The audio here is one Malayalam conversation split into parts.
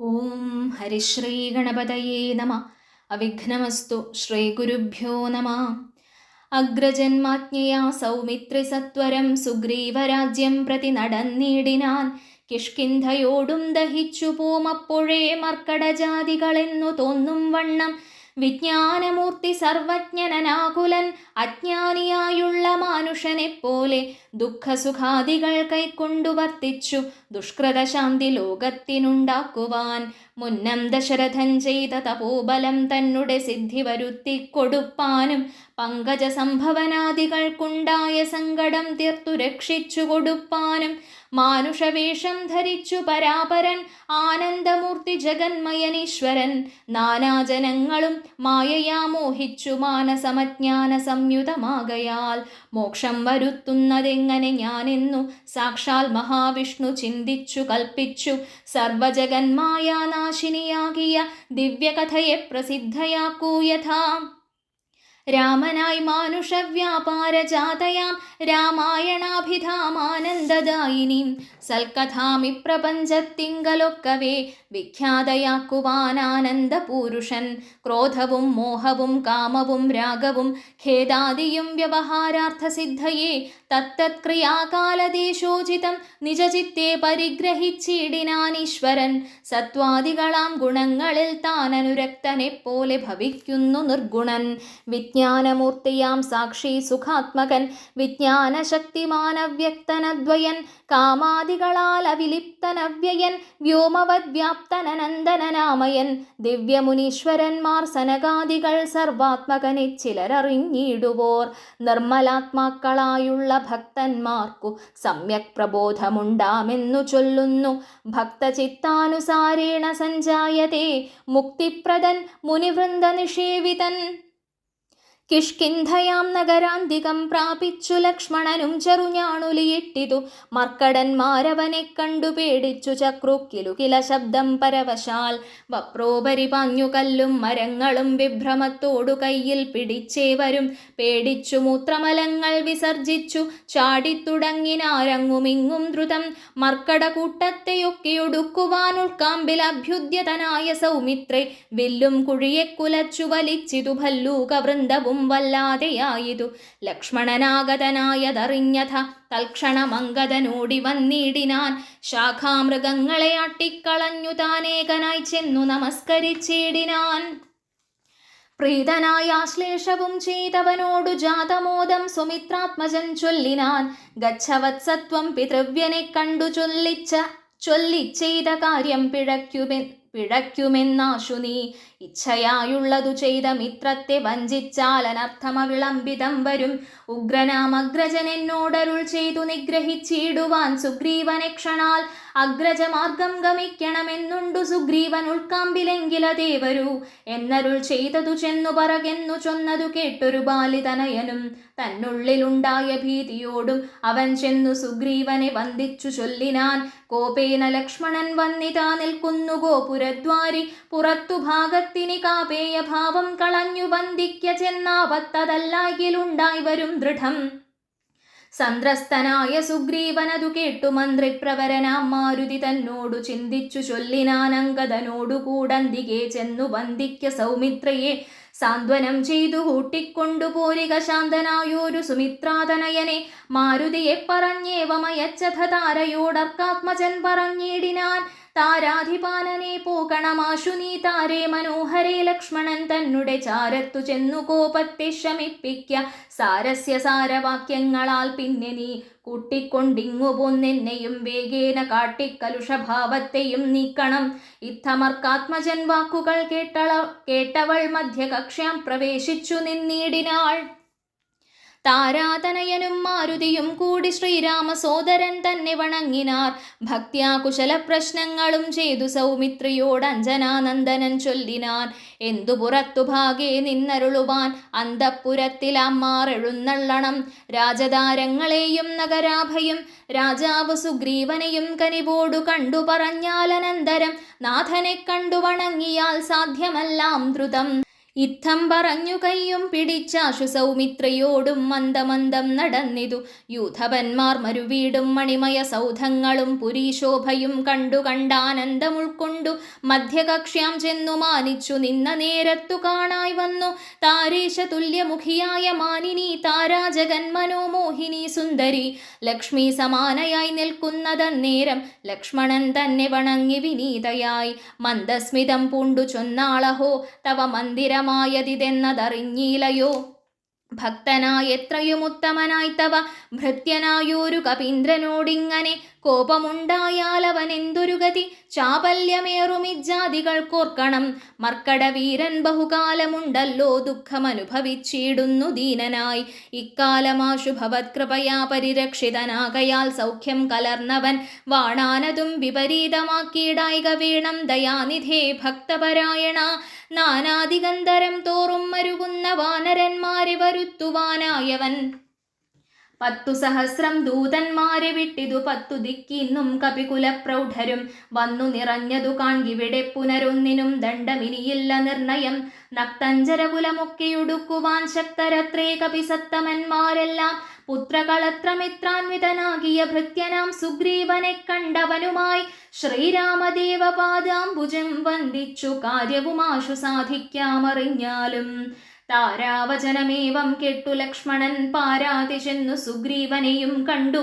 ഓം ഹരിശ്രീ ഗണപതയേ നമ. അവിഘ്നമസ്തു ശ്രീഗുരുഭ്യോ നമ. അഗ്രജന്മാജ്ഞയാ സൗമിത്രിസത്വരം സുഗ്രീവരാജ്യം പ്രതി നടന്നിടിനാൻ കിഷ്കിന്ധയോടും ദഹിച്ചു പോമപ്പോഴേ മർക്കടജാതികളെന്നു തോന്നും വണ്ണം വിജ്ഞാനമൂർത്തി സർവജ്ഞനാകുലൻ അജ്ഞാനിയായുള്ള മാനുഷനെപ്പോലെ ദുഃഖസുഖാദികൾ കൈക്കൊണ്ടു വർത്തിച്ചു ദുഷ്കൃതശാന്തി ലോകത്തിനുണ്ടാക്കുവാൻ. മുന്നം ദശരഥൻ ചെയ്ത തപോബലം തന്നെ സിദ്ധി വരുത്തി കൊടുപ്പാനും പങ്കജ സംഭവനാദികൾക്കുണ്ടായ സങ്കടം തീർത്തു രക്ഷിച്ചു കൊടുപ്പാനും മാനുഷവേഷം ധരിച്ചു പരാപരൻ ആനന്ദമൂർത്തി ജഗന്മയനീശ്വരൻ. നാനാജനങ്ങളും മായയാ മോഹിച്ചു മാനസമജ്ഞാന സംയുതമാകയാൽ. മോക്ഷം വരുത്തുന്നതെങ്ങനെ ഞാനെന്നു സാക്ഷാൽ മഹാവിഷ്ണു ചിന്തിച്ചു കൽപ്പിച്ചു. സർവജഗന്മായാനാശിനിയാകിയ ദിവ്യകഥയെ പ്രസിദ്ധയാക്കൂ യഥാ രാമനായി മാനുഷവ്യാപാരജാതയാം രാമായണാഭിധാമാനന്ദദായിനീം. സൽക്കഥാമി പ്രപഞ്ചത്തിങ്കലൊക്കവേ വിഖ്യാതയാക്കുവാനാനന്ദപൂരുഷൻ. ക്രോധവും മോഹവും കാമവും രാഗവും ഖേദാദിയും വ്യവഹാരാർത്ഥസിദ്ധയെ തത്തത്ക്രിയാകാലദേശോചിതം നിജചിത്തെ പരിഗ്രഹിച്ചിടിനാനീശ്വരൻ. സത്വാദികളാം ഗുണങ്ങളിൽ താൻ അനുരക്തനെപ്പോലെ ഭവിക്കുന്നു നിർഗുണൻ. വിജ്ഞാനമൂർത്തിയാം സാക്ഷി സുഖാത്മകൻ. വിജ്ഞാനശക്തിമാനവ്യക്തനദ്വയൻ കാമാദികളാൽ അവിലിപ്തനവ്യയൻ വ്യോമവദ്വ്യാപ്തനനന്ദനനാമയൻ. ദിവ്യമുനീശ്വരന്മാർ സനകാദികൾ സർവാത്മകനെ ചിലരറിഞ്ഞിടുവോർ. നിർമ്മലാത്മാക്കളായുള്ള ഭക്തന്മാർക്കു സമ്യക് പ്രബോധമുണ്ടാമെന്നു ചൊല്ലുന്നു. ഭക്തചിത്താനുസാരേണ സഞ്ചായതേ. മുക്തിപ്രദൻ മുനിവൃന്ദ നിഷേവിതൻ കിഷ്കിന്ധയാം നഗരാന്തികം പ്രാപിച്ചു ലക്ഷ്മണനും ചെറുഞാണുലിയിട്ടിതു മർക്കടന്മാരവനെ കണ്ടു പേടിച്ചു ചക്രുക്കിലു കില ശബ്ദം പരവശാൽ. വപ്രോപരി പാഞ്ഞു കല്ലും മരങ്ങളും വിഭ്രമത്തോടു കയ്യിൽ പിടിച്ചേ വരും. പേടിച്ചു മൂത്രമലങ്ങൾ വിസർജിച്ചു ചാടിത്തുടങ്ങിനാരങ്ങുമിങ്ങും ദ്രുതം. മർക്കട കൂട്ടത്തെയൊക്കെയൊടുക്കുവാൻ ഉൾക്കാമ്പിൽ അഭ്യുദ്യതനായ സൗമിത്രേ വില്ലും കുഴിയെ കുലച്ചു വലിച്ചിതു ഭല്ലൂകവൃന്ദവും ദുഃഖവും വല്ലാതെയായിതു. ലക്ഷ്മണനാഗതനായതറിഞ്ഞഥ തൽക്ഷണമംഗതനോടി വന്നിടിനാൻ. ശാഖാമൃഗങ്ങളെ അട്ടിക്കളഞ്ഞു താനേകനായി ചെന്നു നമസ്കരിച്ചിടിനാൻ. പ്രീതനായ ആശ്ലേഷവും ചെയ്തവനോടു ജാതമോദം സുമിത്രാത്മജൻ ചൊല്ലിനാൻ. ഗച്ഛവത്സത്വം പിതൃവ്യനെ കണ്ടു ചൊല്ലിച്ച ചൊല്ലിച്ചെയ്ത കാര്യം പിഴയ്ക്കുമെ പിഴയ്ക്കുമെന്നാശു നീ. ഇച്ഛയായുള്ളതു ചെയ്ത മിത്രത്തെ വഞ്ചിച്ചാൽ വരും. ഉഗ്രനാമഗ്രജൻ എന്നോടരുൾ ചെയ്തു നിഗ്രഹിച്ചിടുവാൻ സുഗ്രീവനെ ക്ഷണാൽ അഗ്രജമാർഗം ഗമിക്കണമെന്നുണ്ടു സുഗ്രീവൻ ഉൾക്കാമ്പിലെങ്കില ദേവരു എന്നരുൾ ചെയ്തതു ചെന്നു പറകെന്നു ചൊന്നതു കേട്ടൊരു ബാലിതനയനും തന്നുള്ളിലുണ്ടായ ഭീതിയോടും അവൻ ചെന്നു സുഗ്രീവനെ വന്ദിച്ചു ചൊല്ലിനാൻ. കോപേന ലക്ഷ്മണൻ വന്നിതാ നിൽക്കുന്നു ഗോപുരദ്വാരി. പുറത്തു ഭാഗത്തിനി കാപേയ ഭാവം കളഞ്ഞു വന്ദിക്ക ചെന്നാവത്തതല്ലാകിലുണ്ടായി വരും ദൃഢം. സന്ത്രസ്തനായ സുഗ്രീവനതു കേട്ടു മന്ത്രിപ്രവരനാം മാരുതി തന്നോടു ചിന്തിച്ചു ചൊല്ലിനാനങ്കതനോടുകൂടന്തികെ ചെന്നു വന്ദിക്ക സൗമിത്രയെ. സാന്ത്വനം ചെയ്തു കൂട്ടിക്കൊണ്ടു പോരിക ശാന്തനായോരു സുമിത്രാതനയനെ. മാരുതിയെ പറഞ്ഞേവമയച്ചഥ താരയോടർക്കാത്മജൻ പറഞ്ഞിടിനാൻ. താരാധിപാനനെ പോകണമാശു നീ താരേ മനോഹരേ ലക്ഷ്മണൻ തന്നുടെ ചാരത്തു ചെന്നു കോപത്തെ ശമിപ്പിക്ക സാരസ്യ സാരവാക്യങ്ങളാൽ പിന്നെ നീ കൂട്ടിക്കൊണ്ടിങ്ങു പോന്നെന്നെയും വേഗേന കാട്ടിക്കലുഷഭാവത്തെയും നീക്കണം. ഇത്തമർക്കാത്മജൻ വാക്കുകൾ കേട്ടള കേട്ടവൾ മധ്യകക്ഷ്യാം പ്രവേശിച്ചു നിന്നിടിനാൾ. താരാതനയനും മാരുതിയും കൂടി ശ്രീരാമ സോദരൻ തന്നെ വണങ്ങിനാർ. ഭക്ത്യാ കുശല പ്രശ്നങ്ങളും ചെയ്തു സൗമിത്രിയോട് അഞ്ജനാനന്ദനൻ ചൊല്ലിനാൻ എന്തു പുറത്തു ഭാഗേ നിന്നരുളുവാൻ അന്തപ്പുരത്തിലമ്മാർ എഴുന്നള്ളണം. രാജതാരങ്ങളെയും നഗരാഭയും രാജാവ് സുഗ്രീവനെയും കനിവോടു കണ്ടു പറഞ്ഞാലനന്തരം. നാഥനെ കണ്ടു വണങ്ങിയാൽ സാധ്യമല്ലാം ദ്രുതം ഇത്തം പറഞ്ഞു കയ്യും പിടിച്ച സൗമിത്രയോടും മന്ദമന്ദം നടന്നിതു. യൂഥപന്മാർ മരുവീടും മണിമയ സൗധങ്ങളും പുരീശോഭയും കണ്ടു കണ്ടാനന്ദം ഉൾക്കൊണ്ടു മധ്യകക്ഷ്യാം ചെന്നു മാനിച്ചു നിന്ന നേരത്തു കാണായി വന്നു. താരേശ തുല്യമുഖിയായ മാനിനി താരാജഗൻ മനോമോഹിനി സുന്ദരി. ലക്ഷ്മി സമാനയായി നിൽക്കുന്നതന്നേരം ലക്ഷ്മണൻ തന്നെ വണങ്ങി വിനീതയായി. മന്ദസ്മിതം പൂണ്ടു ചൊന്നാളഹോ തവ മന്ദിരമായതിതെന്നതറിഞ്ഞീലയോ ഭക്തനായി എത്രയും ഉത്തമനായി തവ ഭൃത്യനായൊരു കപീന്ദ്രനോടിങ്ങനെ കോപമുണ്ടായാൽ അവൻ എന്തൊരു ഗതി? ചാപല്യമേറുമിജ്ജാതികൾ കോർക്കണം മർക്കടവീരൻ ബഹുകാലമുണ്ടല്ലോ ദുഃഖമനുഭവിച്ചിടുന്നു ദീനനായി. ഇക്കാലമാശുഭവത് ഭവത്കൃപയാ പരിരക്ഷിതനാകയാൽ സൗഖ്യം കലർന്നവൻ വാണാനതും വിപരീതമാക്കിയിടായിക വീണം ദയാനിധേ ഭക്തപരായണ. നാനാദിഗന്ധരം തോറും മരുകുന്ന വാനരന്മാരെ വരുത്തുവാനായവൻ പത്തു സഹസ്രം ദൂതന്മാരെ വിട്ടിതു പത്തു ദിക്കിന്നും കപികുലപ്രൗഢരും. വന്നു നിറഞ്ഞതു കാൺകിവിടെ പുനരൊന്നിനും ദണ്ഡമിനിയില്ല നിർണയം. നക്തഞ്ചരകുലമൊക്കെയുടുക്കുവാൻ ശക്തരത്രേ കപിസത്തമന്മാരെല്ലാം. പുത്രകളത്രമിത്രാൻവിതനാകിയ ഭൃത്യനാം സുഗ്രീവനെ കണ്ടവനുമായി ശ്രീരാമദേവപാദാംബുജം വന്ദിച്ചു. കാര്യവുമാശു സാധിക്കാമറിഞ്ഞാലും താരാവചനമേവം കെട്ടു ലക്ഷ്മണൻ പാരാതി ചെന്നു സുഗ്രീവനെയും കണ്ടു.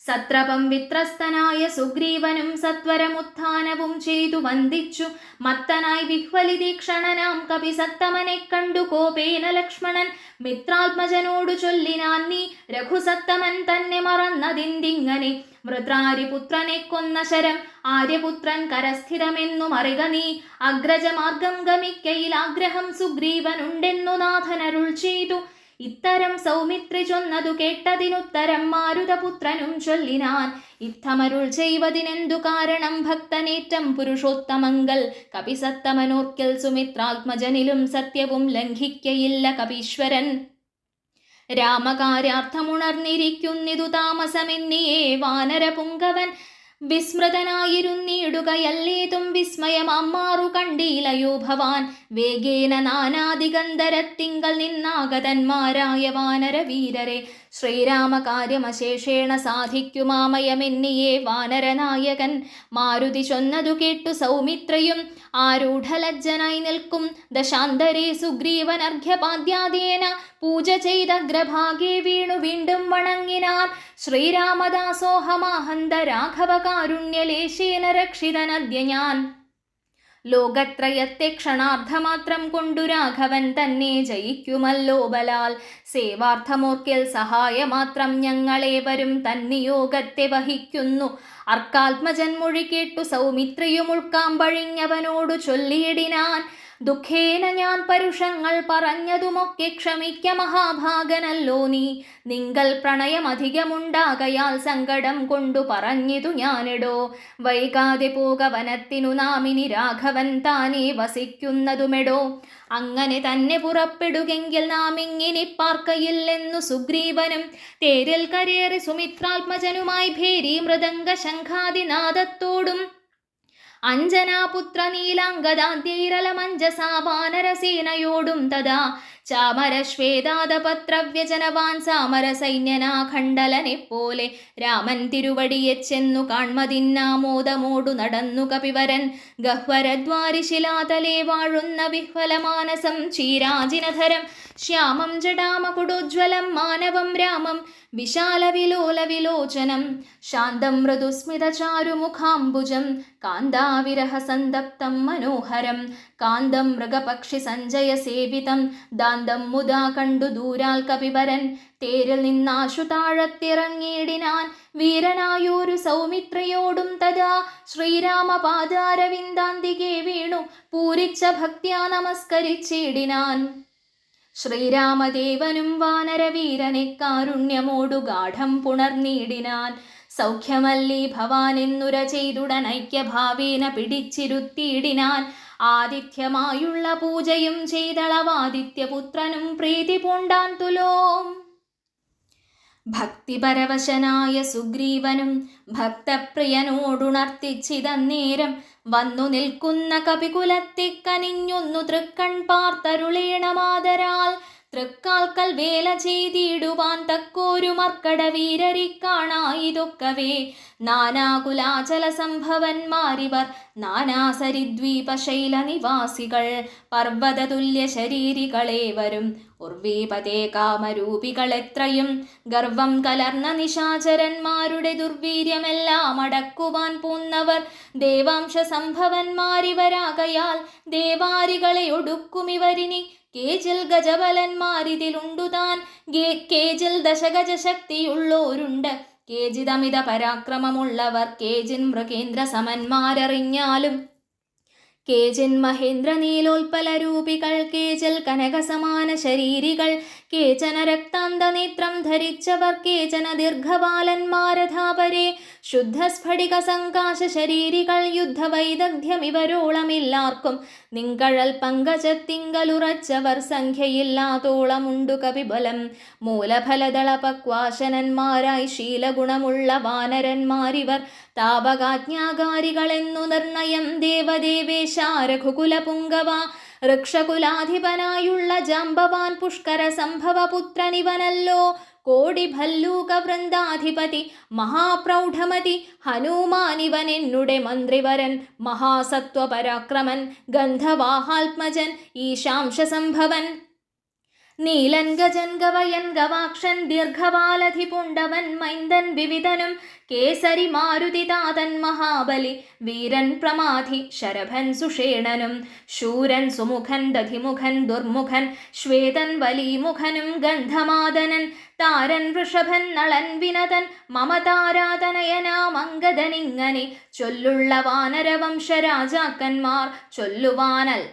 സത്രപം വിത്രസ്തനായ സുഗ്രീവനും സത്വരമുത്ഥാനവും ചെയ്തു വന്ദിച്ചു. മത്തനായി വിഹ്വലിതീക്ഷണനാം കവി സത്തമനെ കണ്ടു. കോപേന ലക്ഷ്മണൻ മിത്രാത്മജനോടു ചൊല്ലിനാൻ നീ രഘുസത്തമൻ തന്നെ മറന്നതിന്തിങ്ങനെ മൃത്രാരിപുത്രനെ കൊന്ന ശരം ആര്യപുത്രൻ കരസ്ഥിതമെന്നു മറിക നീ. അഗ്രജമാർഗം ഗമിക്കയിൽ ആഗ്രഹം സുഗ്രീവനുണ്ടെന്നു നാഥനരുൾ ചെയ്തു. ഇത്തരം സൗമിത്രി ചൊന്നതു കേട്ടതിനുത്തരം മാരുതപുത്രനും ചൊല്ലിനാൻ. ഇത്തമരുൾ ചെയ്വതിനെന്തു കാരണം? ഭക്തനേറ്റം പുരുഷോത്തമങ്കൽ കപിസത്തമനോർക്കൽ സുമിത്രാത്മജനിലും സത്യവും ലംഘിക്കയില്ല കപീശ്വരൻ. രാമകാര്യാർത്ഥമുണർന്നിരിക്കുന്നിതു താമസമെന്നിയേ വാനരപുങ്കവൻ വിസ്മൃതനായിരുന്നിടുകയല്ലേതും വിസ്മയം അമ്മാറു കണ്ടീലയോ ഭവാൻ. വേഗേന നാനാദിഗന്ധരത്തിങ്കൽ നിന്നാഗതന്മാരായ വാനരവീരരെ ശ്രീരാമകാര്യമശേഷേണ സാധിക്കുമാമയമെന്നിയേ വാനരനായകൻ. മാരുതി ചൊന്നതു കേട്ടു സൗമിത്രയും ആരൂഢലജ്ജനായി നിൽക്കും. ദശാന്തരേ സുഗ്രീവനർഘ്യപാദ്യാദേന പൂജ ചെയ്തഗ്രഭാഗേ വീണു വീണ്ടും വണങ്ങിനാൻ ശ്രീരാമദാസോഹമാഹന്ത രാഘവകാരുണ്യലേശേന രക്ഷിതനദ്യ ഞാൻ ലോകത്രയത്തെ ക്ഷണാർദ്ധമാത്രം കൊണ്ടു രാഘവൻ തന്നെ ജയിക്കുമല്ലോ ബലാൽ. സേവാർത്ഥമോർക്കൽ സഹായമാത്രം ഞങ്ങളേവരും തന്നിയോഗത്തെ വഹിക്കുന്നു. അർക്കാത്മജൻ മൊഴി കേട്ടു സൗമിത്രിയും ഉൾക്കാമ്പഴിഞ്ഞവനോടു ചൊല്ലിയിടിനാൻ. ദുഃഖേന ഞാൻ പരുഷങ്ങൾ പറഞ്ഞതുമൊക്കെ ക്ഷമിക്ക മഹാഭാഗനല്ലോ നീ. നിങ്ങൾ പ്രണയമധികമുണ്ടാകയാൽ സങ്കടം കൊണ്ടു പറഞ്ഞിതു ഞാനിടോ. വൈകാതെ പോക വനത്തിനു നാമിനി രാഘവൻ താനേ വസിക്കുന്നതുമെടോ. അങ്ങനെ തന്നെ പുറപ്പെടുകെങ്കിൽ നാം ഇങ്ങനെ പാർക്കയില്ലെന്നു സുഗ്രീവനും തേരിൽ കരേറി സുമിത്രാത്മജനുമായി ഭേരി മൃദംഗ ശംഖാദിനാദത്തോടും അഞ്ജനാപുത്ര നീലാംഗദാദ്യൈരലമഞ്ജസാവാനരസേനയോടും തഥാ ചാമരശ്വേതാദപത്രവ്യജനവാൻ സാമരസൈന്യനാഖണ്ഡലനെ പോലെ രാമൻ തിരുവടിയെച്ചെന്നു കാൺമതിന്നാമോദമോടു നടന്നു കപിവരൻ. ഗഹ്വരദ്വാരിശിലാതലേ വാഴുന്ന വിഹ്വലമാനസം ചീരാജിനധരം ശ്യാമം ജടാമകുടോജ്വലം മാനവം രാമം വിശാലവിലോലവിലോചനം. ശാന്തം മൃദുസ്മിതചാരുമുഖാംബുജം കാന്താവിരഹസന്തപ്തം മനോഹരം. കാന്തം മൃഗപക്ഷി സഞ്ജയ സേവിതം. ദാന്തം മുദാ കണ്ടു ദൂരാൽ കപിവരൻ. തേരിൽ നിന്നാശു താഴത്തിറങ്ങിയിടിനാൻ. വീരനായൊരു സൗമിത്രയോടും തഥാ. ശ്രീരാമപാദാരവിന്ദാന്തികെ വീണു. പൂരിച്ച ഭക്ത്യാ നമസ്കരിച്ചിടിനാൻ. ശ്രീരാമദേവനും വാനരവീരനെ കാരുണ്യമോടു ഗാഠം പുണർന്നിടിനാൻ. സൗഖ്യമല്ലി ഭവാനെന്നുര ചെയ്തുടൻ ഐക്യഭാവേന പിടിച്ചിരുത്തിയിടിനാൻ. ആതിഥ്യമായുള്ള പൂജയും ചെയ്തളവാദിത്യപുത്രനും പ്രീതി പൂണ്ടാൻ തുലോം. ഭക്തിപരവശനായ സുഗ്രീവനും ഭക്തപ്രിയനോടുണർത്തിച്ചിതന്നേരം വന്നു നിൽക്കുന്ന കപികുലത്തിക്കനിഞ്ഞൊന്നു തൃക്കൺ പാർത്തരുളേണമാതരാൽ തൃക്കാൽക്കൽ വേല ചെയ്തിടുവാൻ തക്കോരു മർക്കട വീരരിക്കാണായിതൊക്കവേ നാനാകുലാചല സംഭവന്മാരിവർ നാനാസരിദ്വീപശൈല നിവാസികൾ പർവതതുല്യ ശരീരികളേവരും. ഉർവീപതേ കാമരൂപികളെത്രയും ഗർവം കലർന്ന നിശാചരന്മാരുടെ ദുർവീര്യമെല്ലാം അടക്കുവാൻ പോന്നവർ ദേവാംശ സംഭവന്മാരിവരാകയാൽ ദേവാരികളെ ഒടുക്കുമിവരിനി കേജിൽ ഗജബലന്മാരിതിലുണ്ടുതാൻ. കേജിൽ ദശഗജ ശക്തിയുള്ളോരുണ്ട് കേജിതമിത പരാക്രമമുള്ളവർ കേജിൻ മൃഗേന്ദ്ര സമന്മാരറിഞ്ഞാലും. കേജിൻ മഹേന്ദ്ര നീലോൽപ്പല രൂപികൾ കേജൽ കനകസമാന ശരീരികൾ. കേചന രക്താന്തനേത്രം ധരിച്ചവർ കേചന ദീർഘപാലന്മാരഥാപരെ ശുദ്ധസ്ഫടിക സങ്കാശ ശരീരികൾ യുദ്ധവൈദഗ്ധ്യമിവരോളമില്ലാർക്കും നിങ്കഴൽ പങ്കജത്തിങ്കലുറച്ചവർ സംഖ്യയില്ലാത്തോളമുണ്ടു കവിബലം മൂലഫലദള പക്വാശനന്മാരായി ശീലഗുണമുള്ള വാനരന്മാരിവർ താപകാജ്ഞാകാരികളെന്നു നിർണയം. ദേവദേവേശാരഘുകുലപുങ്കവ ഋക്ഷകുലാധിപനായുള്ള ജാമ്പവാൻ പുഷ്കര സംഭവപുത്രനിവനല്ലോ കോടി ഭല്ലൂക വൃന്ദാധിപതി മഹാപ്രൗഢമതി ഹനുമാനിവനെന്നുടെ മന്ത്രിവരൻ മഹാസത്വ പരാക്രമൻ ഗന്ധവാഹാത്മജൻ ഈശാംശ സംഭവൻ നീലൻ ഗജൻ ഗവയൻ ഗവാക്ഷൻ ദീർഘവാലധി പുണ്ടവൻ മൈന്ദൻ വിവിധനും കേസരി മാരുതി താതൻ മഹാബലി വീരൻ പ്രമാധി ശരഭൻ സുഷേണനും ശൂരൻ സുമുഖൻ ദധിമുഖൻ ദുർമുഖൻ ശ്വേതൻ വലിമുഖനും ഗന്ധമാദനൻ താരൻ വൃഷഭൻ നളൻ വിനതൻ മമതാരാധനയനാമങ്കതനിങ്ങനെ ചൊല്ലുള്ള വാനരവംശ രാജാക്കന്മാർ ചൊല്ലുവാനൽ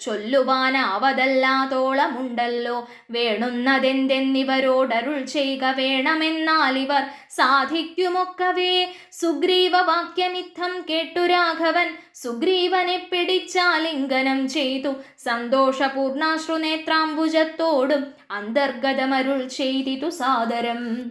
ചൊല്ലുവാനാവതല്ലാതോളമുണ്ടല്ലോ വേണുന്നതെന്തെന്നിവരോടരുൾ ചെയ്യുക വേണമെന്നാലിവർ സാധിക്കുമൊക്കവേ. സുഗ്രീവ വാക്യമിത്തം കേട്ടു രാഘവൻ. സുഗ്രീവനെ പിടിച്ചാലിംഗനം ചെയ്തു. സന്തോഷപൂർണാശ്രുനേത്രാംബുജത്തോടും അന്തർഗതമരുൾ ചെയ്തിതു സാദരം.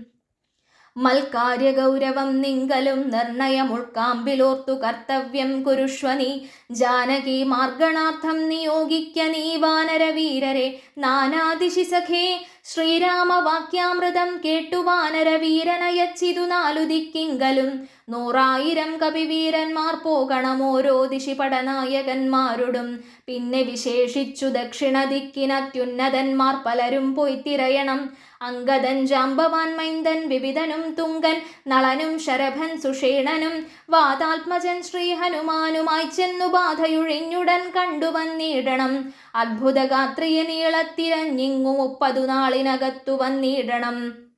മൽക്കാര്യഗൗരവം നിങ്കലും നിർണയമുൾക്കാമ്പിലോർത്തു കർത്തവ്യം കുരുഷ്വനി ജാനകി മാർഗണാർത്ഥം നിയോഗിക്ക നീ വാനരവീരരെ. നാനാദിശി സഖേ ശ്രീരാമവാക്യാമൃതം കേട്ടു വാനരവീരനയച്ചിതു നാലു ദിക്കിങ്കലും നൂറായിരം കവിവീരന്മാർ പോകണം ഓരോ ദിശി പിന്നെ വിശേഷിച്ചു ദക്ഷിണ ദിക്കിനത്യുന്നതന്മാർ പലരും പോയി തിരയണം. അങ്കദൻ ജാമ്പവാൻ മൈന്ദൻ വിവിധനും തുങ്കൻ നളനും ശരഭൻ സുഷേണനും വാതാത്മജൻ ശ്രീ ഹനുമാനുമായി ചെന്നു ബാധയുഴിഞ്ഞുടൻ കണ്ടുവന്നിടണം അത്ഭുതഗാത്രിയ നീളത്തിരഞ്ഞിങ്ങു മുപ്പതു നാളിനകത്തു വന്നീടണം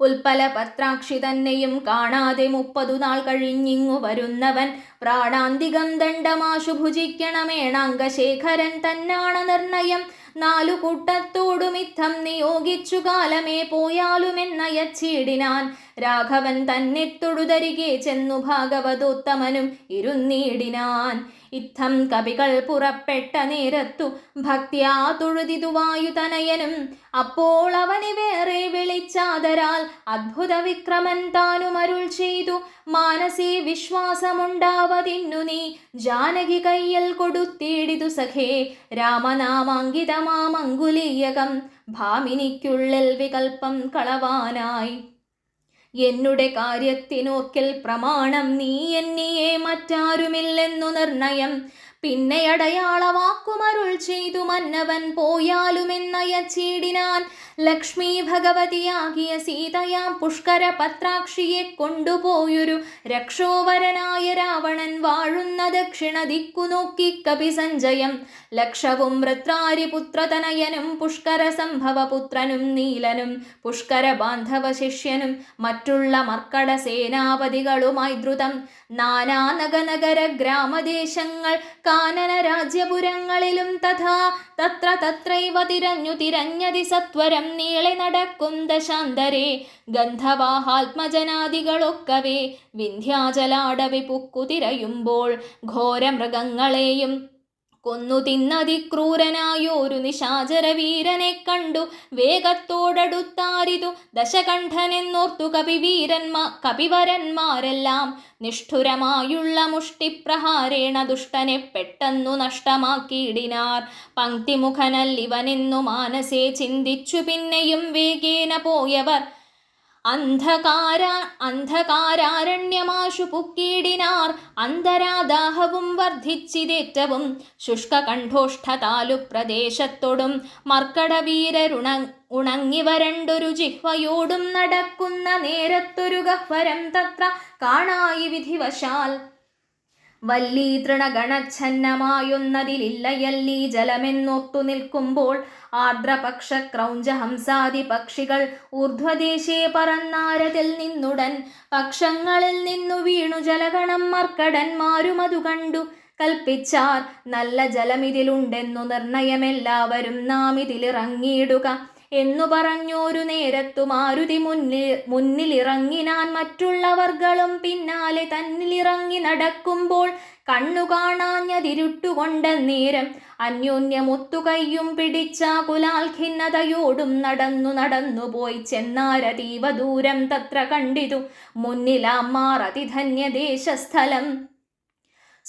ഉൽപ്പല പത്രാക്ഷി തന്നെയും കാണാതെ മുപ്പതു നാൾ കഴിഞ്ഞിങ്ങു വരുന്നവൻ പ്രാണാന്തികം ദണ്ഡമാശു ഭുജിക്കണമേണാംഗശേഖരൻ തന്നാണ നിർണയം. നാലു കൂട്ടത്തോടുമിത്തം നിയോഗിച്ചു കാലമേ പോയാലുമെന്നയച്ചിടിനാൻ രാഘവൻ തന്നെ തൊടുതരികെ ചെന്നു ഭാഗവതോത്തമനും ഇരുന്നീടിനാൻ. ഇത്തം കവികൾ പുറപ്പെട്ട നേരത്തു ഭക്തിയാ തൊഴുതിതുവായു തനയനും അപ്പോൾ അവനെ വേറെ വിളിച്ചാതരാൽ അത്ഭുത വിക്രമൻ താനും അരുൾ ചെയ്തു. മാനസേ വിശ്വാസമുണ്ടാവതിന്നു നീ ജാനകി കയ്യൽ കൊടുത്തിടിതു സഖേ. രാമനാമാങ്കിതമാമങ്കുലീയകം ഭാമിനിക്കുള്ളിൽ വികൽപ്പം കളവാനായി. എന്നുടെ കാര്യത്തിനോക്കൽ പ്രമാണം നീ എന്നിയെ മറ്റാരുമില്ലെന്നു നിർണയം. പിന്നെ അടയാളവാക്കുമരുൾ ചെയ്തു മന്നവൻ പോയാലുമെന്നയച്ചീടിനാൻ ലക്ഷ്മി ഭഗവതിയാകിയ സീതയാം പുഷ്കര പത്രാക്ഷിയെ കൊണ്ടുപോയൊരു രക്ഷോവരനായ രാവണൻ വാഴുന്ന ദക്ഷിണ ദിക്കു നോക്കി കപി സഞ്ജയം. ലക്ഷവും വൃത്രാരിപുത്രതനയനും പുഷ്കര സംഭവപുത്രനും നീലനും പുഷ്കര ബാന്ധവ ശിഷ്യനും മറ്റുള്ള മർക്കട സേനാപതികളുമായി ദ്രുതം. നാനാ നഗനഗര ഗ്രാമദേശങ്ങൾ കാനന രാജ്യപുരങ്ങളിലും തഥാ തത്ര തത്രൈവ തിരഞ്ഞു തിരഞ്ഞതി സത്വരം നീളെ നടക്കും ദശാന്തരെ. ഗന്ധവാഹാത്മജനാദികളൊക്കവേ. വിന്ധ്യാചലാടവി പുക്കുതിരയുമ്പോൾ ഘോരമൃഗങ്ങളെയും കൊന്നു തിന്നതിക്രൂരനായൊരു നിശാചര വീരനെ കണ്ടു. വേഗത്തോടടുത്താരിതു ദശകണ്ഠനെന്നോർത്തു കപിവീരന്മാ കപിവരന്മാരെല്ലാം നിഷ്ഠുരമായുള്ള മുഷ്ടിപ്രഹാരേണ ദുഷ്ടനെ പെട്ടെന്നു നഷ്ടമാക്കിയിടിനാർ. പങ്ക്തിമുഖനല്ലിവനെന്നു മാനസേ ചിന്തിച്ചു പിന്നെയും വേഗേന പോയവർ. അന്ധകാര അന്ധകാരാരണ്യമാശു പുക്കീടിനാർ അന്തരാദാഹവും വർദ്ധിച്ചിതേറ്റവും ശുഷ്കകണ്ഠോഷ്ഠതാലു പ്രദേശത്തോടും മർക്കടവീരരുണ ഉണങ്ങി വരണ്ടൊരു ജിഹ്വയോടും നടക്കുന്ന നേരത്തൊരു ഗഹ്വരം തത്ര കാണായി വിധിവശാൽ വല്ലീ തൃണഗണച്ഛന്നമായൊന്നതിലില്ലയല്ലീ ജലമെന്നോർത്തു നിൽക്കുമ്പോൾ ആർദ്രപക്ഷ ക്രൗഞ്ച ഹംസാദി പക്ഷികൾ ഊർധ്വദേശേ പറന്നാരതിൽ നിന്നുടൻ പക്ഷങ്ങളിൽ നിന്നു വീണു ജലഗണം മർക്കടന്മാരുമതു കണ്ടു. കൽപ്പിച്ചാർ നല്ല ജലമിതിലുണ്ടെന്നു നിർണയമെല്ലാവരും നാം ഇതിലിറങ്ങിയിടുക എന്നു പറഞ്ഞോരു നേരത്തു മാരുതി മുന്നിൽ മുന്നിലിറങ്ങിനാൻ മറ്റുള്ളവർകളും പിന്നാലെ തന്നിലിറങ്ങി നടക്കുമ്പോൾ കണ്ണു കാണാഞ്ഞതിരുട്ടുകൊണ്ട നേരം അന്യോന്യമൊത്തുകയ്യും പിടിച്ച കുലാൽ ഖിന്നതയോടും നടന്നു നടന്നു പോയി. ചെന്നാരതീവ ദൂരം തത്ര കണ്ടിതു. മുന്നിലാമാർ അതിധന്യദേശസ്ഥലം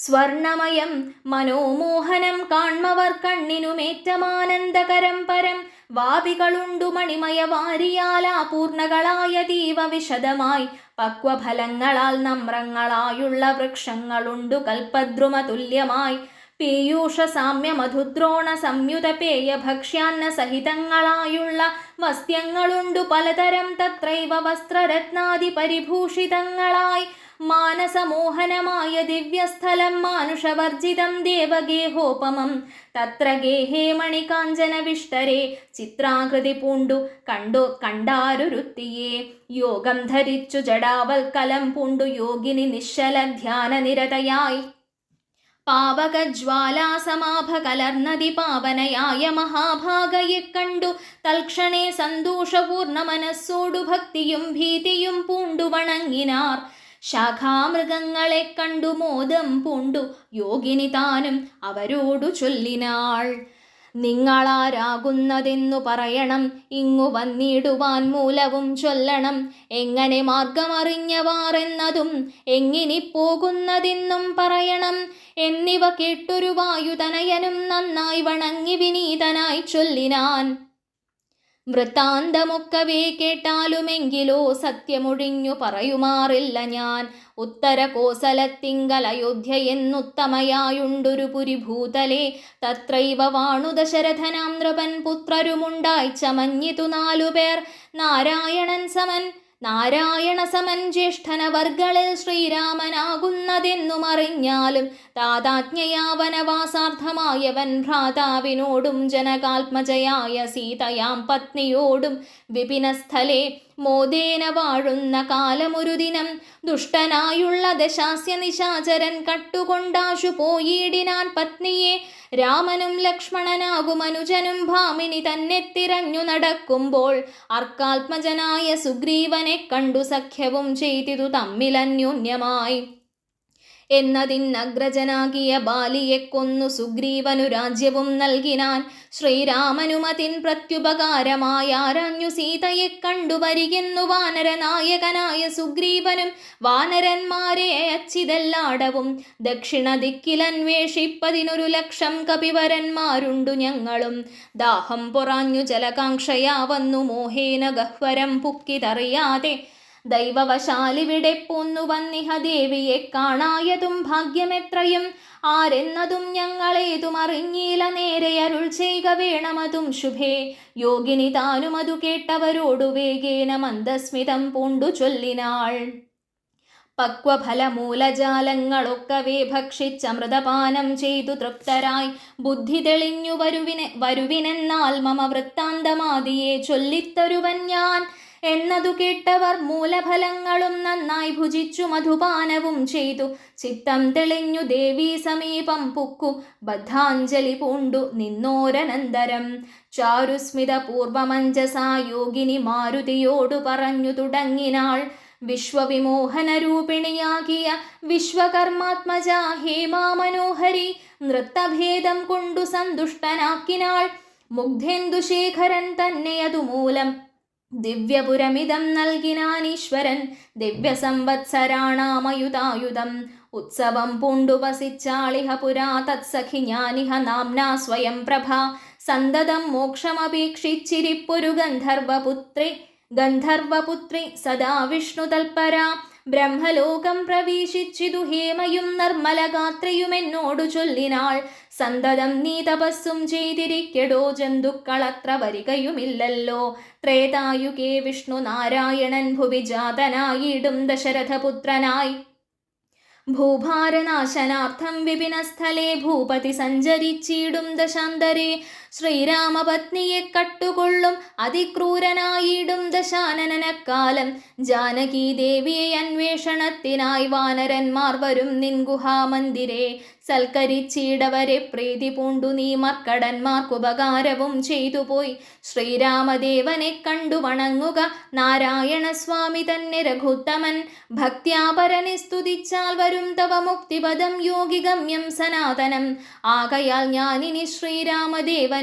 സ്വർണമയം മനോമോഹനം കാൺമവർ കണ്ണിനുമേറ്റമാനന്ദകരം പരം വാവികളുണ്ടു മണിമയ വാരിയാലാ പൂർണകളായ ദീവ വിശദമായി പക്വഫലങ്ങളാൽ നമ്രങ്ങളായുള്ള വൃക്ഷങ്ങളുണ്ടു കൽപ്പദ്രുമ തുല്യമായി പീയൂഷ സാമ്യ മധുദ്രോണ സംയുത പേയ ഭക്ഷ്യാന്ന സഹിതങ്ങളായുള്ള വസ്ത്യങ്ങളുണ്ടു പലതരം തത്രൈവ വസ്ത്രരത്നാദി പരിഭൂഷിതങ്ങളായി മാനസമോഹനമായ ദിവ്യസ്ഥലം മാനുഷവർജിതം ദേവഗേഹോപമം. തത്ര ഗേഹേ മണികാഞ്ചന വിഷ്ടരെ ചിത്രാകൃതി പൂണ്ടു കണ്ടോ കണ്ടാരുരുത്തിയെ. യോഗം ധരിച്ചു ജടാവൽക്കലം പൂണ്ടു യോഗിനി നിശ്ചല ധ്യാന നിരതയായി പാവകജ്വാലാസമാഭകലർന്നതി പാവനയായ മഹാഭാഗയെ കണ്ടു തൽക്ഷണേ സന്തോഷപൂർണ മനസ്സോടു ഭക്തിയും ഭീതിയും പൂണ്ടു വണങ്ങിനാർ. ശാഖാമൃഗങ്ങളെ കണ്ടു മോദം പൂണ്ടു. യോഗിനി താനും അവരോടു ചൊല്ലിനാൾ. നിങ്ങളാരാകുന്നതെന്നു പറയണം. ഇങ്ങു വന്നിടുവാൻ മൂലവും ചൊല്ലണം. എങ്ങനെ മാർഗമറിഞ്ഞവാറെന്നതും എങ്ങിനി പോകുന്നതെന്നും പറയണം. എന്നിവ കേട്ടൊരു വായുതനയനും നന്നായി വണങ്ങി വിനീതനായി ചൊല്ലിനാൻ. വൃത്താന്തമൊക്കവേ കേട്ടാലുമെങ്കിലോ സത്യമൊഴിഞ്ഞു പറയുമാറില്ല ഞാൻ. ഉത്തര കോസലത്തിങ്കൽ അയോധ്യ എന്നുത്തമയായുണ്ടൊരു പുരിഭൂതലേ. തത്രൈവ വാണു ദശരഥനാം നൃപൻ പുത്രരുമുണ്ടായി ചമഞ്ഞിതു നാലുപേർ. നാരായണൻ സമൻ നാരായണ സമൻ ശ്രീരാമനാകുന്നതെന്നുമറിഞ്ഞാലും താതാജ്ഞയാവനവാസാർത്ഥമായവൻ ഭ്രാതാവിനോടും ജനകാത്മജയായ സീതയാം പത്നിയോടും വിപിനസ്ഥലേ മോദേന വാഴുന്ന കാലമൊരു ദിനം ദുഷ്ടനായുള്ള ദശാസ്യ നിശാചരൻ കട്ടുകൊണ്ടാശു പോയിടിനാൻ പത്നിയെ രാമനും ലക്ഷ്മണനാകും അനുജനും ഭാമിനി തന്നെ തിരഞ്ഞു നടക്കുമ്പോൾ അർക്കാത്മജനായ സുഗ്രീവനെ കണ്ടു സഖ്യവും ചെയ്തിതു തമ്മിലന്യോന്യമായി. എന്നതിനഗ്രജനാകിയ ബാലിയെ കൊന്നു സുഗ്രീവനു രാജ്യവും നൽകിനാൻ. ശ്രീരാമനുമതിൻ പ്രത്യുപകാരമായാരഞ്ഞു സീതയെ കണ്ടുവരികുന്നു വാനരനായകനായ സുഗ്രീവനും. വാനരന്മാരെ അച്ചിതല്ലാടവും ദക്ഷിണ ദിക്കിലന്വേഷിപ്പതിനൊരു ലക്ഷം കപിവരന്മാരുണ്ടു ഞങ്ങളും. ദാഹം പൊറാഞ്ഞു ജലകാംക്ഷയാ വന്നു മോഹേന ഗഹ്വരം പുക്കിതറിയാതെ ദൈവവശാലിവിടെ പോന്നു വന്നിഹ ദേവിയെ കാണായതും ഭാഗ്യമെത്രയും. ആരെന്നതും ഞങ്ങളേതും അറിഞ്ഞീല നേരെ അരുൾ ചെയ്യുക വേണമതും ശുഭേ. യോഗിനി താനും അതു കേട്ടവരോടു വേഗേന മന്ദസ്മിതം പൂണ്ടു ചൊല്ലിനാൾ. പക്വഫലമൂലജാലങ്ങളൊക്കവേ ഭക്ഷിച്ചമൃതപാനം ചെയ്തു തൃപ്തരായി. ബുദ്ധി തെളിഞ്ഞു വരുവിനെ വരുവിനെന്നാൽ മമ വൃത്താന്തമാതിയെ ചൊല്ലിത്തരുവൻ ഞാൻ. എന്നതു കേട്ടവർ മൂലഫലങ്ങളും നന്നായി ഭുജിച്ചു മധുപാനവും ചെയ്തു. ചിത്തം തെളിഞ്ഞു ദേവീ സമീപം പുക്കു. ബദ്ധാഞ്ജലി പൂണ്ടു നിന്നോരനന്തരം. ചാരുസ്മിത പൂർവമഞ്ജസാ യോഗിനി മാരുതിയോടു പറഞ്ഞു തുടങ്ങിനാൾ. വിശ്വവിമോഹന രൂപിണിയാകിയ വിശ്വകർമാത്മജ ഹേമാ മനോഹരി നൃത്തഭേദം കൊണ്ടു സന്തുഷ്ടനാക്കിനാൾ. മുഗ്ധേന്ദുശേഖരൻ തന്നെ അതുമൂലം ദിവ്യപുരമിതം നൽകിനാനീശ്വരൻ ദിവ്യസംവത്സരാണാമയുതായുധം. ഉത്സവം പൂണ്ടുവസിച്ചാളിഹ പുരാ തത്സഖി ഞാനിഹ നാംനാ സ്വയം പ്രഭ. സന്തതം മോക്ഷമപേക്ഷിച്ചിരിപ്പൊരു ഗന്ധർവപുത്രി ഗന്ധർവപുത്രി സദാ വിഷ്ണുതൽപര. ബ്രഹ്മലോകം പ്രവേശിച്ചിതു ഹേമയും നിർമ്മലഗാത്രിയുമെന്നോടു ചൊല്ലിനാൾ. സന്തതം നീ തപസ്സും ചെയ്തിരിക്കടോ ജന്തുക്കളത്ര വരികയുമില്ലല്ലോ. ത്രേതായുകേ വിഷ്ണു നാരായണൻ ഭുവിജാതനായിടും ദശരഥപുത്രനായി. ഭൂഭാരനാശനാർത്ഥം വിപിനസ്ഥലേ ഭൂപതി സഞ്ചരിച്ചിടും ദശാന്തരെ. ശ്രീരാമപത്നിയെ കട്ടുകൊള്ളും അതിക്രൂരനായിടും ദശാനനക്കാലം ജാനകി ദേവിയെ അന്വേഷണത്തിനായി വാനരന്മാർ വരും നിൻ ഗുഹാമന്ദിരെ സൽക്കരിച്ചിടവരെ പ്രീതി പൂണ്ടു നീ മർക്കടന്മാർക്കുപകാരവും ചെയ്തുപോയി. ശ്രീരാമദേവനെ കണ്ടു വണങ്ങുക നാരായണസ്വാമി തന്നെ രഘുത്തമൻ. ഭക്ത്യാപരനെ സ്തുതിച്ചാൽ വരും തവ മുക്തിപദം യോഗിഗമ്യം സനാതനം. ആകയാൽ ഞാനിനി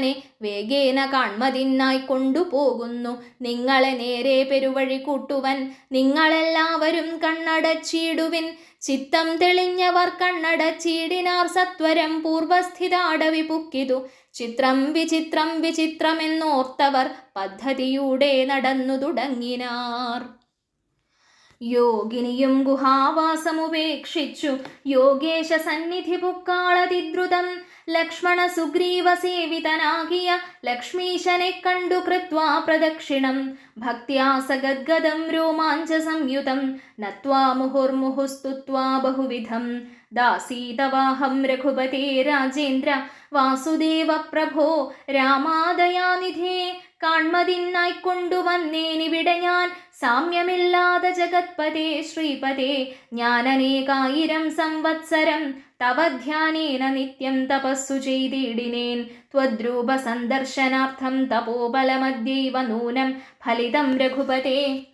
ശ്രീരാമദേവനെ വേഗേന കാൺമതിന്നായി കൊണ്ടുപോകുന്നു. നിങ്ങളെ നേരെ പെരുവഴി കൂട്ടുവൻ. നിങ്ങളെല്ലാവരും കണ്ണടച്ചിടുവിൻ. ചിത്തം തെളിഞ്ഞവർ കണ്ണടച്ചിടിനാർ സത്വരം പൂർവസ്ഥിതാടവി പുക്കിതു ചിത്രം വിചിത്രം വിചിത്രമെന്നോർത്തവർ പദ്ധതിയൂടെ നടന്നു തുടങ്ങിനാർ. യോഗിനിയും ഗുഹാവാസമുപേക്ഷിച്ചു. യോഗേശ സന്നിധി പുക്കാളതിദ്രുതം ലക്ഷ്മണ സുഗ്രീവ സേവിതനാകിയ ലക്ഷ്മീശനെ കണ്ടു കൃത്വാ പ്രദക്ഷിണം. ഭക്ത്യാ സഗദ്ഗദം രോമാഞ്ച സംയുതം നത്വാ മുഹുർമുഹുസ്തുത്വാ ബഹുവിധം. ദാസീതവാഹം രഘുപതേ രാജേന്ദ്ര വാസുദേവ പ്രഭോ രാമാദയാനിധേ കാൺമതിന്നായി കൊണ്ടുവന്നേനിവിടെ ഞാൻ. സാമ്യമില്ലാതെ ജഗത്പതേ ശ്രീപതേ ഞാനനേകായിരം സംവത്സരം തവധ്യാനേന നിത്യം തപസ്സു ചെയ്തിടിനേൻ. ത്വദ്രൂപ സന്ദർശനാർത്ഥം തപോബലമദ്യൈവ നൂനം ഫലിതം രഘുപതേ.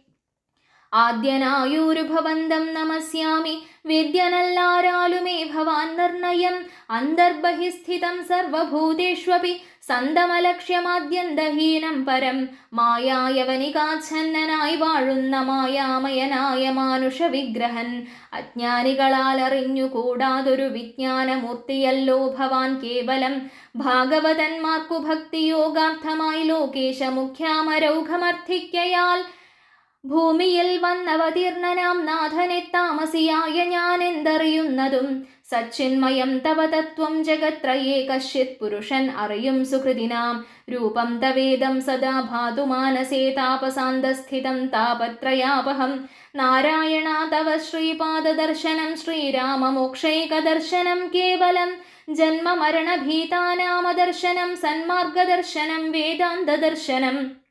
ആദ്യനായൂരുഭവന്തം നമസ്യാമി. വേദ്യനല്ലാരാലുമേ ഭവാൻ നിർണയം. അന്തർബഹിസ്ഥിതം സർവഭൂതേഷ്വപി. സന്തമലക്ഷ്യമാദ്യന്തഹീനം പരം മായായവനികാച്ഛന്നനായി വാഴുന്ന മായാമയനായ മാനുഷ വിഗ്രഹൻ അജ്ഞാനികളാൽ അറിഞ്ഞുകൂടാതൊരു വിജ്ഞാനമൂർത്തിയല്ലോ ഭവാൻ കേവലം. ഭാഗവതന്മാർക്കു ഭക്തിയോഗാർത്ഥമായി ലോകേശ മുഖ്യാമരൗഘമർത്ഥിക്കയാൽ ഭൂമിയിൽ വന്നവതീർണനാം നാഥനെ താമസിയായ ഞാൻ എന്തറിയുന്നതും സച്ചിന്മയം തവ തത്വം ജഗത്രയേ കശ്ചിത് പുരുഷൻ അറിയും സുഹൃതിനാം. രൂപം തവേദം സദാ ഭാതു മാനസേ താപസാന്തസ്ഥിതം താപത്രയാപഹം. നാരായണ തവ ശ്രീപാദദർശനം ശ്രീരാമമോക്ഷൈകദർശനം കേവലം. ജന്മമരണഭീതാനാമദർശനം സന്മാർഗദർശനം വേദാന്തദർശനം.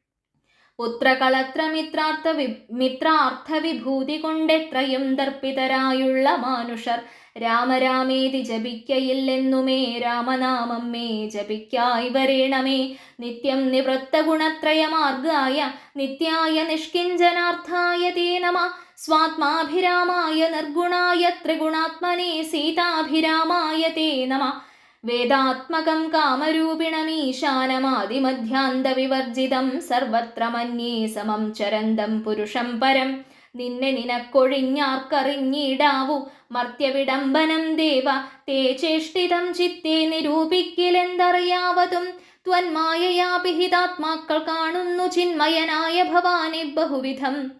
പുത്രകളത്രമിത്രാർത്ഥ മിത്രാർത്ഥ വിഭൂതി കൊണ്ടെത്രയും ദർപ്പിതരായുള്ള മാനുഷർ രാമരാമേതി ജപിക്കയില്ലെന്നുമേ രാമനാമം മേ ജപിക്കായി വരേണമേ. നിത്യം നിവൃത്ത ഗുണത്രയമാർഗായ നിത്യായ നിഷ്കിഞ്ചനാർത്ഥായ തേ നമ. സ്വാത്മാഭിരാമായ നിർഗുണായ ത്രിഗുണാത്മനെ സീതാഭിരാമായ തേ നമ. വേദാത്മകം കാമരൂപിണമീശാനമാതിമധ്യാന്തവിവർജിതം സർവത്ര മന്യേ സമം ചരന്തം പുരുഷം പരം. നിന്നെ നിനക്കൊഴിഞ്ഞാർക്കറിഞ്ഞിടാവൂ. മർത്യവിടംബനം ദേവ തേ ചേഷ്ടിതം ചിത്തേ നിരൂപിക്കലെന്തറിയാവതും. ത്വന്മായയാപിഹിതാത്മാക്കൾ കാണുന്നു ചിന്മയനായ ഭവാനെ ബഹുവിധം.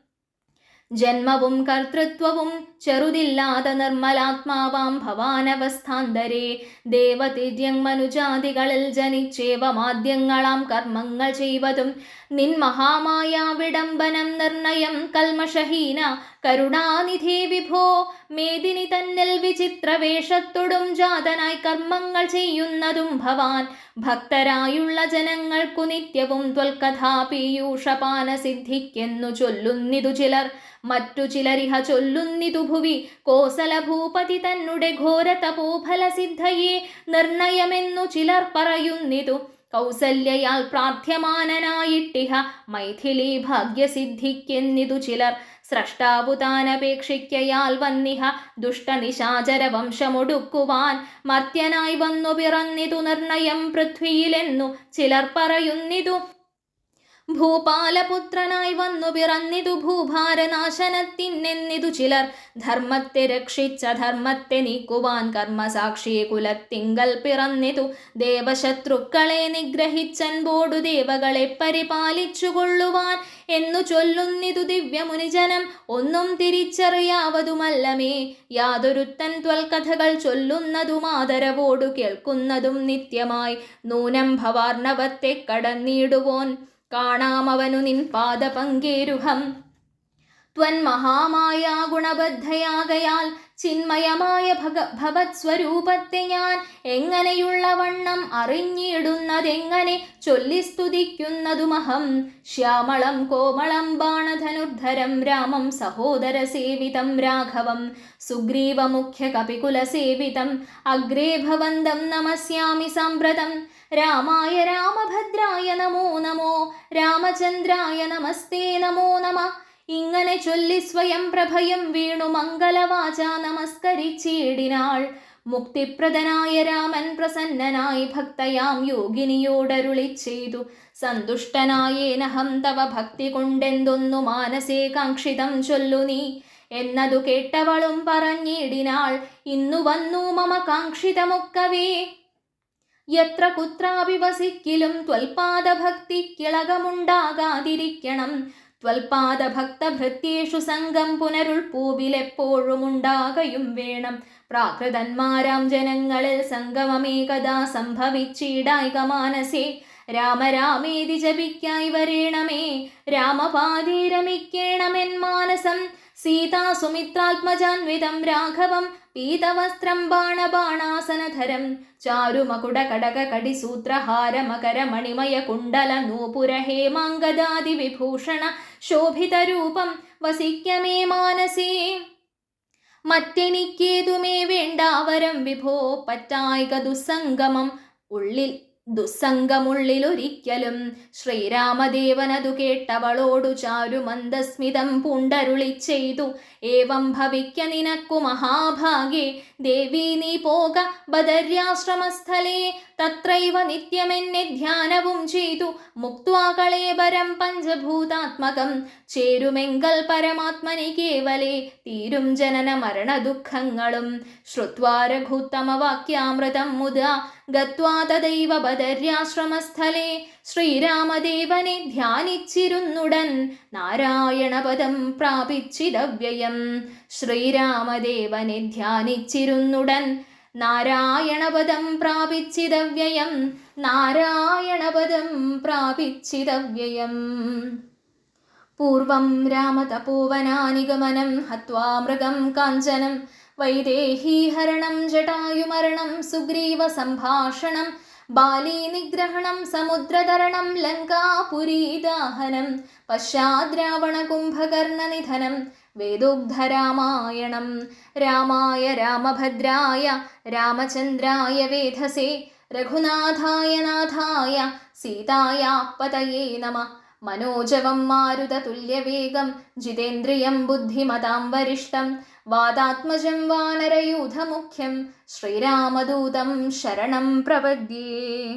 ജന്മവും കർത്തൃത്വവും ചെറുതില്ലാതെ നിർമ്മലാത്മാവാം ഭവാനവസ്ഥാന്തരേ. ദേവതിര്യങ് മനുജാതികളിൽ ജനിച്ചേവമാദ്യങ്ങളാം കർമ്മങ്ങൾ ചെയ്വതും നിൻ മഹാമായ വിടംബനം നിർണയം കൽമഷഹീന കരുണാനിധി വിഭോ. മേദിനി തന്നിൽ വിചിത്ര വേഷത്തൊടും ജാതനായി കർമ്മങ്ങൾ ചെയ്യുന്നതും ഭവാൻ ഭക്തരായുള്ള ജനങ്ങൾക്കു നിത്യവും ത്വൽകഥാ പീയൂഷപാന സിദ്ധിക്കെന്നു ചൊല്ലുന്നിതു ചിലർ. മറ്റു ചിലരിഹ ചൊല്ലുന്നിതു ഭുവി കോസല ഭൂപതി തന്നെ ഘോര തപോഫല സിദ്ധയെ നിർണയമെന്നു ചിലർ പറയുന്നിതു. കൗസല്യയാൽ പ്രാർത്ഥ്യമാനനായിട്ടിഹ മൈഥിലി ഭാഗ്യസിദ്ധിക്കെന്നിതു ചിലർ. സ്രഷ്ടാവുതാനപേക്ഷിക്കയാൽ വന്നിഹ ദുഷ്ടനിശാചര വംശമൊടുക്കുവാൻ മർത്യനായി വന്നു പിറന്നിതു നിർണയം പൃഥ്വിയിലെന്നു ചിലർ പറയുന്നിതു. ഭൂപാലപുത്രനായി വന്നു പിറന്നിതു ഭൂഭാരനാശനത്തിനെന്നിതു ചിലർ. ധർമ്മത്തെ രക്ഷിച്ച ധർമ്മത്തെ നീക്കുവാൻ കർമ്മസാക്ഷി കുലത്തിങ്കൽ പിറന്നിതു. ദേവശത്രുക്കളെ നിഗ്രഹിച്ചൻ നിഗ്രഹിച്ചൻപോടു ദേവകളെ പരിപാലിച്ചുകൊള്ളുവാൻ എന്നു ചൊല്ലുന്നിതു ദിവ്യമുനിജനം. ഒന്നും തിരിച്ചറിയാവതുമല്ലമേ. യാതൊരുത്തൻ ത്വൽകഥകൾ ചൊല്ലുന്നതും ആദരവോടു കേൾക്കുന്നതും നിത്യമായി. നൂനം ഭവാർണവത്തെ കടന്നിടുവോൻ. കാണാമവനു നിൻ പാദപങ്കേരുഹം. ത്വന്മഹാമായ ഗുണബദ്ധയാകയാൽ ചിന്മയമായ ഭഗ ഭവത് സ്വരൂപത്തെ ഞാൻ എങ്ങനെയുള്ള വണ്ണം അറിഞ്ഞിടുന്നതെങ്ങനെ ചൊല്ലി സ്തുതിക്കുന്നതുമഹം? ശ്യാമളം കോമളം ബാണധനുർധരം രാമം സഹോദര സേവിതം രാഘവം സുഗ്രീവമുഖ്യ കപികുലസേവിതം അഗ്രേ ഭവന്തം നമസ്യാമി സാമ്പ്രതം രാമായ രാമഭദ്രായ നമോ നമോ രാമചന്ദ്രായ നമസ്തേ നമോ നമ ഇങ്ങനെ ചൊല്ലി സ്വയം പ്രഭയം വീണു മംഗലവാച നമസ്കരിച്ചിടിനാൾ. മുക്തിപ്രദനായ രാമൻ പ്രസന്നനായി ഭക്തയാം യോഗിനിയോടരുളി ചെയ്തു. സന്തുഷ്ടനായേനഹം തവ ഭക്തി കൊണ്ടെന്തൊന്നു മാനസേകാംക്ഷിതം ചൊല്ലു നീ. എന്നതു കേട്ടവളും പറഞ്ഞിടിനാൾ. ഇന്നു വന്നു മമ കാക്ഷിതമൊക്കവേ. എത്ര കുത്രാപി വസിക്കിലും ത്വൽപാദഭക്തിക്കിളകമുണ്ടാകാതിരിക്കണം ത്വൽപാദഭക്തഭൃത്യേഷു സംഘം പുനരുൾപൂവിലെപ്പോഴുമുണ്ടാകയും വേണം. പ്രാകൃതന്മാരാം ജനങ്ങളിൽ സംഗമമേകഥാ സംഭവിച്ചിടായിക മാനസേ. രാമരാമേതി ജപിക്കായി വരേണമേ. രാമപാദേ രമിക്കേണമെൻ മാനസം. സീതാ സുമിത്രാത്മജാൻവിതം രാഘവം. പീതവസ്ത്രം ബാണബാണാസനധരം ചാരുമകുട കടക കടിസൂത്രഹാര മകര മണിമയ കുണ്ടല നൂപുര ഹേമാങ്കദാതി വിഭൂഷണ ശോഭിതരൂപം വസിക്കമേ മാനസേ. മറ്റെനിക്കേതുമേ വേണ്ടാവരം വിഭോ പറ്റായിക ദുസ്സംഗമം ഉള്ളിൽ ദുസ്സംഗമുള്ളിലൊരിക്കലും ശ്രീരാമദേവനതു കേട്ടവളോടു ചാരു മന്ദസ്മിതം പുണ്ടരുളി ചെയ്തു. ഏവം ഭവിക്ക നിനക്കു മഹാഭാഗേ ദേവി നീ പോക ബദര്യാശ്രമസ്ഥലേ തത്രൈവ നിത്യമെന്നെ ധ്യാനവും ചെയ്തു. മുക്വാ കളേബരം പഞ്ചഭൂതാത്മകം ചേരുമെങ്കൽ പരമാത്മനി കേവലേ തീരും ജനന മരണ ദുഃഖങ്ങളും ശ്രുത്വാ രഘുത്തമവാക്യാമൃതം മുദ ഗത്വാ തദൈവ ബദര്യാശ്രമസ്ഥലേ ശ്രീരാമദേവനെ ധ്യാനിച്ചിരുന്നുടൻ നാരായണപദം പ്രാപിച്ചിതവ്യയം ശ്രീരാമദേവനെ ധ്യാനിച്ചിരുന്നുടൻ നാരായണപദം പ്രാപിച്ചിതവ്യയം നാരായണപദം പ്രാപിച്ചിതവ്യയം പൂർവം രാമതപോവനാനിഗമനം ഹത്വാ മൃഗം കാഞ്ചനം വൈദേഹീഹരണം ജടായുമരണം സുഗ്രീവ സംഭാഷണം ബാലീനിഗ്രഹണം സമുദ്രതരണം ലങ്കാപുരീദാഹനം പശ്ചാദ്രാവണകുംഭകർണനിധനം വേദോഗ്ധരാമായണം രാമായ രാമഭദ്രായ രാമചന്ദ്രായ വേധസേ രഘുനാഥായ നാഥായ സീതായ പതയേ നമ മനോജവം മാരുതതുല്യവേഗം ജിതേന്ദ്രിയം ബുദ്ധിമതാം വരിഷ്ടം വാദാത്മജം വാനരയൂഥമുഖ്യം ശ്രീരാമദൂതം ശരണം പ്രപദ്യേ.